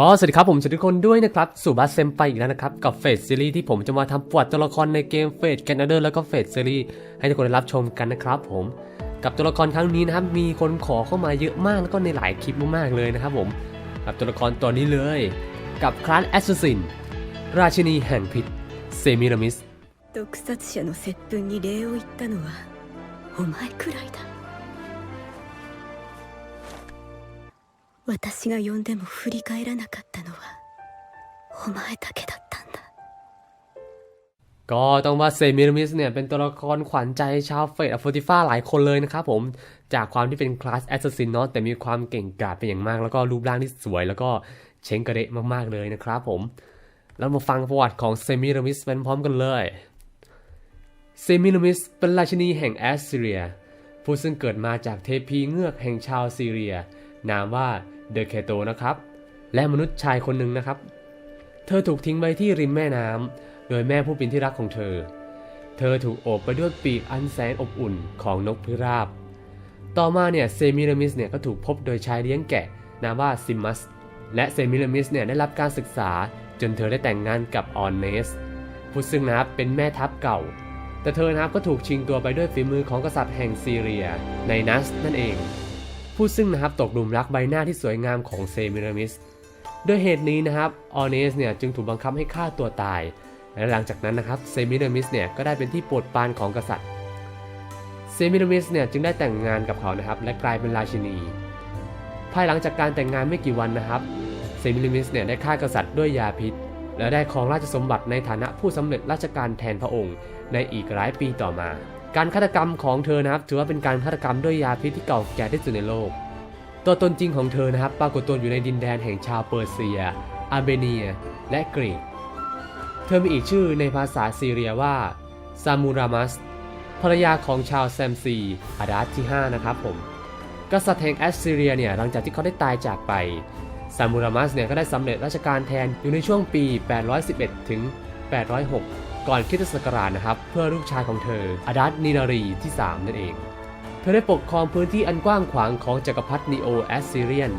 ก็สวัสดีครับผมสวัสดีทุกคนด้วยนะครับ สู่บัสเซมไปอีกแล้วนะครับ กับเฟสซีรีส์ที่ผมจะมาทำประวัติตัวละครในเกมเฟสแกนเดอร์แล้วก็เฟสซีรีส์ให้ทุกคนได้รับชมกันนะครับผม กับตัวละครครั้งนี้นะครับ มีคนขอเข้ามาเยอะมากแล้วก็ในหลายคลิปมากๆเลยนะครับผม กับตัวละครตัวนี้เลย กับคลาสแอสซัสซิน ราชินีแห่งพิษเซมิรามิส 毒殺者の接吻に礼を言ったのはお前くらいだ 私が呼んでも振り返らなかったのはお前だけだったんだ ก็ต้องว่าเซมิรามิสเนี่ยเป็นตัวละครขวัญใจชาวเฟสอฟติฟ้าหลายคนเลยนะครับผมจากความที่เป็นคลาสแอสซัสซินเนาะแต่มีความเก่งกาจเป็นอย่างมาก แล้วก็รูปร่างที่สวย แล้วก็เช้งกระเดะมากๆเลยนะครับผม แล้วมาฟังประวัติของเซมิรามิสเป็นพร้อมกันเลยเซมิรามิสเป็นราชินีแห่งแอสซีเรีย ผู้ซึ่งเกิดมาจากเทพีเงือกแห่งชาวซีเรีย นามว่า เดอะเคโตนะครับ และมนุษย์ชายคนหนึ่งนะครับ เธอถูกทิ้งไว้ที่ริมแม่น้ำโดยแม่ผู้เป็นที่รักของเธอ เธอถูกโอบไปด้วยปีกอันแสนอบอุ่นของนกพิราบ ต่อมาเนี่ยเซมิรามิสเนี่ยก็ถูกพบโดยชายเลี้ยงแกะนามว่าซิมัส และเซมิรามิสเนี่ยได้รับการศึกษาจนเธอได้แต่งงานกับออนเนสผู้ซึ่งนะครับเป็นแม่ทัพเก่า แต่เธอนะครับก็ถูกชิงตัวไปด้วยฝีมือของกษัตริย์แห่งซีเรียในนัสนั่นเอง ผู้ซึ่งนะครับตกหลุมรักใบหน้าที่สวยงามของเซมิรามิสด้วยเหตุนี้นะครับออเนสเนี่ยจึงถูกบังคับให้ฆ่าตัวตาย และหลังจากนั้นนะครับเซมิรามิสเนี่ยก็ได้เป็นที่โปรดปรานของกษัตริย์เซมิรามิสเนี่ยจึงได้แต่งงานกับเขานะครับและกลายเป็นราชินี ภายหลังจากการแต่งงานไม่กี่วันนะครับเซมิรามิสเนี่ยได้ฆ่ากษัตริย์ด้วยยาพิษ และได้ครองราชสมบัติในฐานะผู้สำเร็จราชการแทนพระองค์ ในอีกหลายปีต่อมา การฆาตกรรมของเธอนะครับ ถือว่าเป็นการฆาตกรรมด้วยยาพิษที่เก่าแก่ที่สุดในโลก ตัวตนจริงของเธอนะครับ ปรากฏตัวอยู่ในดินแดนแห่งชาวเปอร์เซีย อาร์เบเนีย และกรีก เธอมีอีกชื่อในภาษาซีเรียว่าซามูรามัสภรรยาของชาวแซมซีอาดาสที่ 5 นะครับผม กษัตริย์แห่งแอสซีเรียเนี่ยหลังจากที่เขาได้ตายจากไป ซามูรามัสเนี่ยก็ได้สำเร็จราชการแทนอยู่ในช่วงปี 811 ถึง 806 ก่อนคริสตศักราชนะครับ เพื่อลูกชายของเธออดัสนีนารีที่ 3 นั่นเอง เธอได้ปกครองพื้นที่อันกว้างขวางของจักรพรรดินีโอแอสซีเรียน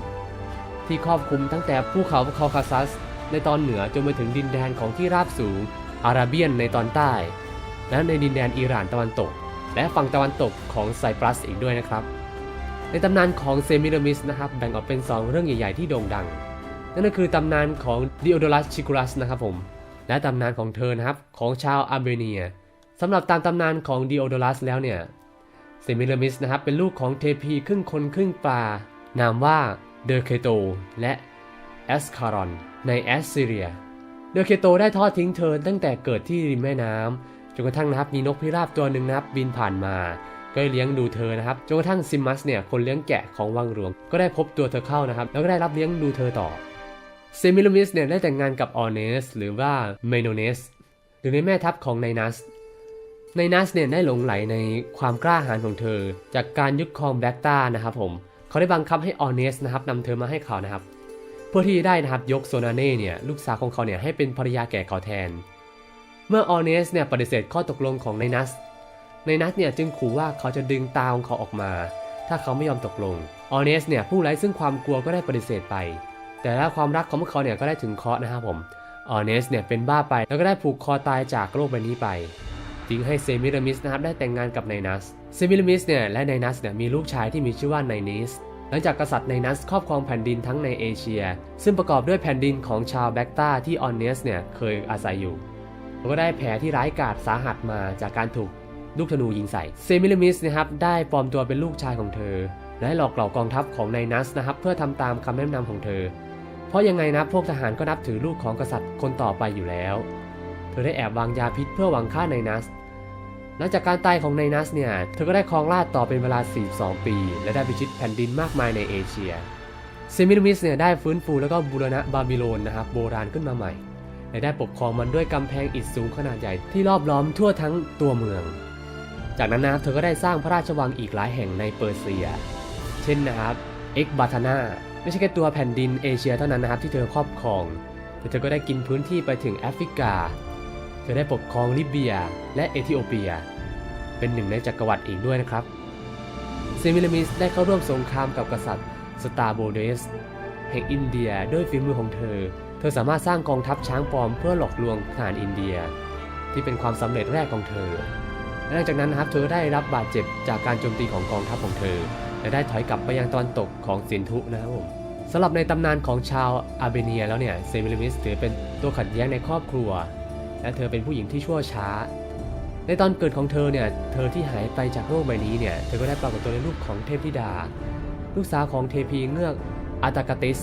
ที่ครอบคลุมตั้งแต่ภูเขาคาคาซัส ในตอนเหนือจนไปถึงดินแดนของที่ราบสูงอาราเบียนในตอนใต้ และในดินแดนอิหร่านตะวันตก และฝั่งตะวันตกของไซปรัสอีกด้วยนะครับ ในตำนานของเซมิรามิสนะครับแบ่งออกเป็น 2 เรื่องใหญ่ ๆ ที่โด่งดัง นั่นก็คือตำนานของดิโอโดรัสชิคุรัสนะครับผม และตำนานของเธอนะครับของชาวอาร์เมเนียสำหรับตามตำนานของดิโอโดรัสแล้วเนี่ยเซมิรามิสนะครับเป็นลูกของเทพีครึ่งคนครึ่งปลานามว่าเดอเคโตและแอสคารอนในแอสซีเรีย เดอเคโตได้ทอดทิ้งเธอตั้งแต่เกิดที่ริมแม่น้ำจนกระทั่งนะครับมีนกพิราบตัวหนึ่งนะครับบินผ่านมา ก็เลี้ยงดูเธอนะครับจนกระทั่งซิมัสเนี่ยคนเลี้ยงแกะของวังหลวง ก็ได้พบตัวเธอเข้านะครับ แล้วก็ได้รับเลี้ยงดูเธอต่อ เซมิรามิสเนี่ยได้แต่งงานกับออเนสหรือว่าเมโนเนสหรือในแม่ทัพของไนนัสในนัสเนี่ยได้หลงไหลในความกล้าหาญของเธอ จากการยึดครองแบล็กตานะครับผมเขาได้บังคับให้ออเนสนะครับนำเธอมาให้เขานะครับ เพื่อที่จะได้นะครับยกโซนาเน่เนี่ยลูกสาวของเขาเนี่ยให้เป็นภรรยาแก่เขาแทน เมื่อออเนสเนี่ยปฏิเสธข้อตกลงของในนัสในนัสเนี่ยจึงขู่ว่าเขาจะดึงตาของเขาออกมา ถ้าเขาไม่ยอมตกลงออเนสเนี่ยผู้ไร้ซึ่งความกลัวก็ได้ปฏิเสธไป แต่ล้วความรักของพวกเขาเนี่ยก็ได้ถึงเคาะนะครับผมออเนสเนี่ยเป็นบ้าไปแล้วก็ได้ผูกคอตายจากโลกใบนี้ไปจึงให้เซมิรามิสนะครับได้แต่งงานกับไนนัส เซมิรามิสเนี่ยและไนนัสเนี่ยมีลูกชายที่มีชื่อว่าไนนิสหลังจากกษัตริย์ไนนัสครอบครองแผ่นดินทั้งในเอเชีย ซึ่งประกอบด้วยแผ่นดินของชาวแบกตาที่ออนเนสเนี่ยเคยอาศัยอยู่แล้วก็ได้แผลที่ร้ายกาจสาหัสมาจากการถูกลูกธนูยิงใส่ เซมิรามิสนะครับได้ปลอมตัวเป็นลูกชายของเธอ และหลอกเหล่ากองทัพของไนนัสนะครับเพื่อทำตามคำแนะนำของเธอ เพราะยังไงนะพวกทหารก็นับถือลูกของกษัตริย์คนต่อไปอยู่แล้ว เธอได้แอบวางยาพิษเพื่อหวังฆ่าไนนัส หลังจากการตายของไนนัสเนี่ย เธอก็ได้ครองราชต่อเป็นเวลา 42 ปี และได้พิชิตแผ่นดินมากมายในเอเชีย เซมิรมิสเนี่ยได้ฟื้นฟูแล้วก็บูรณะบาบิโลนนะครับโบราณขึ้นมาใหม่และได้ปกครองมันด้วยกำแพงอิฐสูงขนาดใหญ่ที่รอบล้อมทั่วทั้งตัวเมือง จากนั้นนะครับเธอก็ได้สร้างพระราชวังอีกหลายแห่งในเปอร์เซีย เช่นนะครับเอ็กบาธานา ไม่ใช่แค่ตัวแผ่นดินเอเชียเท่านั้นนะครับที่เธอครอบครองแต่เธอก็ได้กินพื้นที่ไปถึงแอฟริกา เธอได้ปกครองลิเบียและเอธิโอเปีย เป็นหนึ่งในจักรวรรดิอีกด้วยนะครับเซมิรามิสได้เข้าร่วมสงครามกับกษัตริย์สตาโบเดสแห่งอินเดียด้วยฝีมือของเธอ เธอสามารถสร้างกองทัพช้างปลอมเพื่อหลอกลวงทหารอินเดีย ที่เป็นความสำเร็จแรกของเธอ หลังจากนั้นนะครับเธอได้รับบาดเจ็บจากการโจมตีของกองทัพของเธอ และได้ถอยกลับไปยังตอนตกของสินธุนะครับผม สำหรับในตำนานของชาวอาร์เบเนียแล้วเนี่ยเซมิลิมิสถือเป็นตัวขัดแย้งในครอบครัว และเธอเป็นผู้หญิงที่ชั่วช้า ในตอนเกิดของเธอเนี่ยเธอที่หายไปจากโลกใบนี้เนี่ยเธอก็ได้ปรากฏตัวในรูปของเทพธิดา ลูกสาวของเทพีเงือกอาตากาติส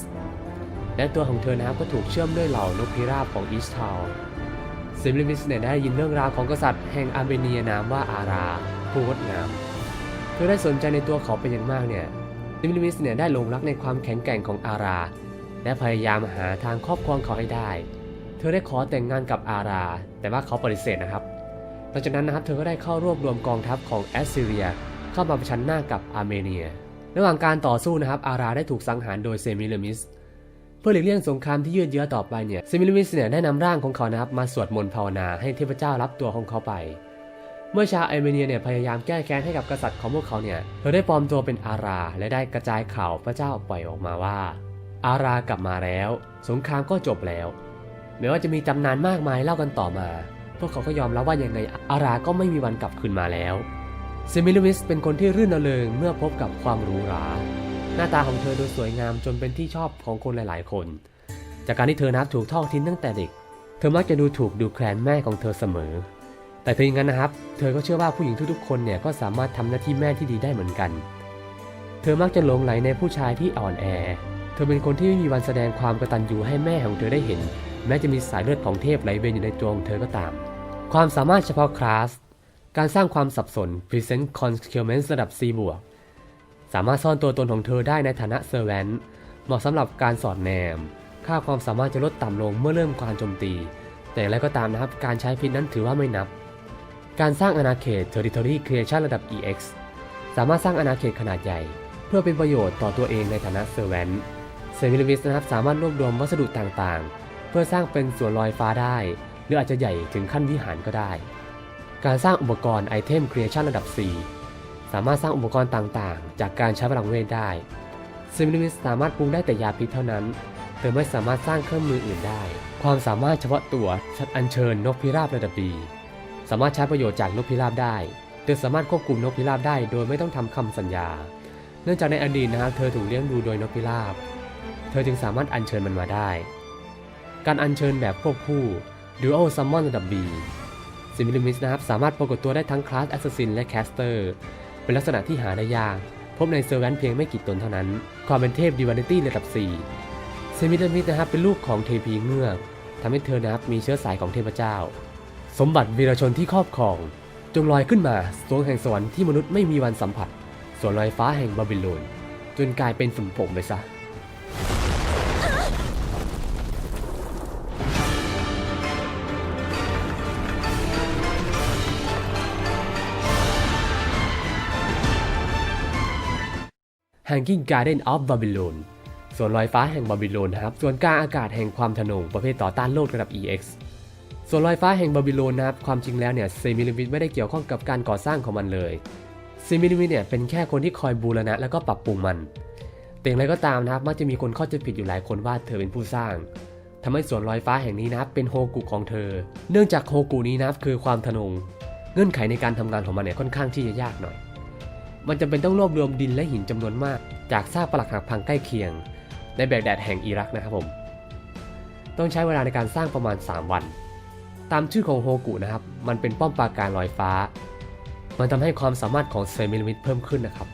และตัวของเธอนะครับก็ถูกเชื่อมด้วยเหล่านกพิราบของอีสทาวเซมิลิมิสเนี่ยได้ยินเรื่องราวของกษัตริย์แห่งอาร์เมเนียนามว่าอาราผู้งดงามเธอได้สนใจในตัวเขาเป็นอย่างมากเนี่ย เซมิลิมิสเนี่ยได้หลงรักในความแข็งแกร่งของอารา และพยายามหาทางครอบครองเขาให้ได้ เธอได้ขอแต่งงานกับอารา แต่ว่าเขาปฏิเสธนะครับหลังจากนั้นนะครับเธอก็ได้เข้ารวบรวมกองทัพของแอสซีเรีย เข้ามาประชันหน้ากับอาร์เมเนีย ระหว่างการต่อสู้นะครับอาราได้ถูกสังหารโดยเซมิเลมิสเพื่อหลีกเลี่ยงสงครามที่ยืดเยื้อต่อไปเนี่ยเซมิเลมิสเนี่ยได้นำร่างของเขานะครับมาสวดมนต์ภาวนาให้เทพเจ้ารับตัวของเขาไป เมื่อชาวอาร์เมเนียเนี่ยพยายามแก้แค้นให้กับกษัตริย์ของพวกเขาเนี่ยเธอได้ปลอมตัวเป็นอาราและได้กระจายข่าวพระเจ้าปล่อยออกมาว่า อารากลับมาแล้ว สงครามก็จบแล้วแม้ว่าจะมีตำนานมากมายเล่ากันต่อมา พวกเขาก็ยอมรับว่าอยังไงอาราก็ไม่มีวันกลับคืนมาแล้วเซมิลิมิสเป็นคนที่รื่นเริงเมื่อพบกับความหรูหรา หน้าตาของเธอดูสวยงามจนเป็นที่ชอบของคนหลาย ๆ คน จากการที่เธอนับถูกทอดทิ้งตั้งแต่เด็ก เธอมักจะดูถูกดูแคลนแม่ของเธอเสมอ แต่ถึงอย่างนั้นนะครับ เธอก็เชื่อว่าผู้หญิงทุกๆคนเนี่ยก็สามารถทำหน้าที่แม่ที่ดีได้เหมือนกัน เธอมักจะหลงไหลในผู้ชายที่อ่อนแอ เธอเป็นคนที่ไม่มีวันแสดงความกตัญญูให้แม่ของเธอได้เห็น แม้จะมีสายเลือดของเทพไหลเวียนอยู่ในตัวของเธอก็ตาม ความสามารถเฉพาะคลาส การสร้างความสับสน Present Consequence ระดับ C บวกสามารถซ่อนตัวตนของเธอได้ในฐานะเซอร์แวนเหมาะสำหรับการสอดแนม ค่าความสามารถจะลดต่ำลงเมื่อเริ่มการโจมตี แต่อย่างไรก็ตามนะครับ การใช้พิษนั้นถือว่าไม่นับ การสร้างอาณาเขต Territory Creation ระดับ EX สามารถสร้างอาณาเขตขนาดใหญ่ เพื่อเป็นประโยชน์ต่อตัวเองในฐานะเซอร์แวนเซมิลิมิสนะครับสามารถรวบรวมวัสดุต่างๆ เพื่อสร้างเป็นสวนลอยฟ้าได้ หรืออาจจะใหญ่ถึงขั้นวิหารก็ได้ การสร้างอุปกรณ์ไอเทม Creation ระดับ 4 สามารถสร้างอุปกรณ์ต่างๆ จากการใช้พลังเวทได้ซิมิลิมิสสามารถปรุงได้แต่ยาพิษเท่านั้นเธอไม่สามารถสร้างเครื่องมืออื่นได้ ความสามารถเฉพาะตัวชัดอัญเชิญนกพิราบระดับดี สามารถใช้ประโยชน์จากนกพิราบได้เธอสามารถควบคุมนกพิราบได้โดยไม่ต้องทำคำสัญญา เนื่องจากในอดีตนะครับเธอถูกเลี้ยงดูโดยนกพิราบ เธอจึงสามารถอัญเชิญมันมาได้ การอัญเชิญแบบควบคู่ Dual Summon ระดับ B ซิมิลิมิสนะครับสามารถปรากฏตัวได้ทั้งคลาสแอสซัสซินและแคสเตอร์เป็นลักษณะที่หาได้ยาก พบในเซอร์แวนเพียงไม่กี่ตนเท่านั้น ความเป็นเทพดิวานิตี้ระดับ4เซมิลิมิสนะครับเป็นลูกของเทพีเงือกทำให้เธอนะครับมีเชื้อสายของเทพเจ้า สมบัติวีรชนที่ครอบครอง จงลอยขึ้นมาสวงแห่งสวรรค์ที่มนุษย์ไม่มีวันสัมผัสสวนลอยฟ้าแห่งบาบิโลน จนกลายเป็นฝุ่นผงไปซะ Hanging Garden of Babylon ส่วนลอยฟ้าแห่งบาบิโลนนะครับส่วนกลางอากาศแห่งความทะนงประเภทต่อต้านโลกระดับ EX ส่วนลอยฟ้าแห่งบาบิโลนนะครับความจริงแล้วเนี่ยเซมิลิมิตไม่ได้เกี่ยวข้องกับการก่อสร้างของมันเลยเซมิลิมิตเนี่ยเป็นแค่คนที่คอยบูรณะแล้วก็ปรับปรุงมันแต่อย่างไรก็ตามนะครับมักจะมีคนเข้าใจผิดอยู่หลายคนว่าเธอเป็นผู้สร้างทำให้สวนลอยฟ้าแห่งนี้นะครับเป็นโฮกุของเธอ เนื่องจากโฮกุนี้นะครับคือความทะนง เงื่อนไขในการทำงานของมันเนี่ยค่อนข้างที่จะยากหน่อย มันจำเป็นต้องรวบรวมดินและหินจำนวนมาก จากซากปรักหักพังใกล้เคียง ในแบกแดดแห่งอิรักนะครับผม ต้องใช้เวลาในการสร้างประมาณ 3 วัน ตามชื่อของโฮกุนะครับ มันเป็นป้อมปราการลอยฟ้า มันทำให้ความสามารถของเซมิลมิตเพิ่มขึ้นนะครับ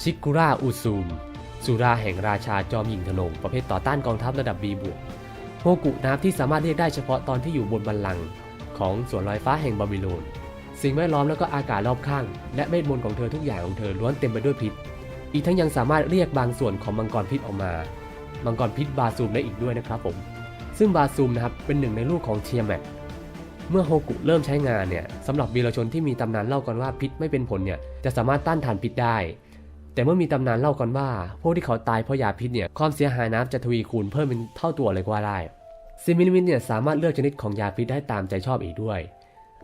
ชิกุระอุซูมสุราแห่งราชาจอมหญิงธนง ประเภทต่อต้านกองทัพระดับ B บวกโฮกุนะครับที่สามารถเรียกได้เฉพาะตอนที่อยู่บนบัลลังก์ของสวนลอยฟ้าแห่งบาบิโลน สิ่งแวดล้อมแล้วก็อากาศรอบข้าง และเวทมนต์ของเธอทุกอย่างของเธอล้วนเต็มไปด้วยพิษ อีกทั้งยังสามารถเรียกบางส่วนของมังกรพิษออกมา มังกรพิษบาซูมได้อีกด้วยนะครับผม ซึ่งบาซูมนะครับเป็นหนึ่งในลูกของเทียแมท เมื่อโฮกุเริ่มใช้งานเนี่ยสำหรับวีรชนที่มีตำนานเล่ากันว่าพิษไม่เป็นผลเนี่ยจะสามารถต้านทานพิษได้ แต่เมื่อมีตำนานเล่ากันว่า พวกที่เขาตายเพราะยาพิษเนี่ยความเสียหายน้ำจะทวีคูณเพิ่มเป็นเท่าตัวเลยก็ว่าได้ซิมิลิมินเนี่ยสามารถเลือกชนิดของยาพิษได้ตามใจชอบอีกด้วย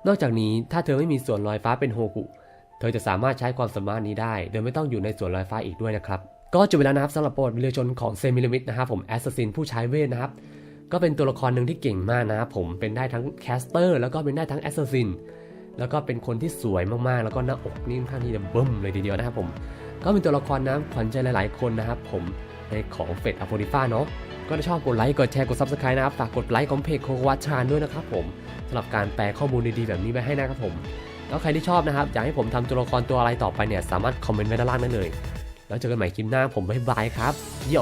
นอกจากนี้ถ้าเธอไม่มีส่วนลอยฟ้าเป็นโฮกุ เธอจะสามารถใช้ความสามารถนี้ได้ โดยไม่ต้องอยู่ในส่วนลอยฟ้าอีกด้วยนะครับก็จบไปแล้วนะครับสำหรับประวัติวิรชนของเซมิลิมิตนะครับผมแอสซัสซินผู้ใช้เวทนะครับ ก็เป็นตัวละครหนึ่งที่เก่งมากนะผมเป็นได้ทั้งแคสเตอร์แล้วก็เป็นได้ทั้งแอสซัสซินแล้วก็เป็นคนที่สวยมากๆ แล้วก็หน้าอกนี่ค่อนข้างที่จะเบิ่มเลยทีเดียวนะครับผม ก็เป็นตัวละครนะขวัญใจหลายๆคนนะครับผมในของเฟดอโพลิฟ้าเนาะก็ถ้าชอบกดไลค์กดแชร์กด subscribe นะครับฝากกดไลค์ของเพจโควัตชานด้วยนะครับผมสำหรับการแปลข้อมูลดีๆแบบนี้ไว้ให้นะครับผม แล้วใครที่ชอบนะครับอยากให้ผมทำตัวละครตัวอะไรต่อไปเนี่ยสามารถคอมเมนต์ไว้ด้านล่างได้เลย แล้วเจอกันใหม่คลิปหน้าผมบ๊ายบายครับโย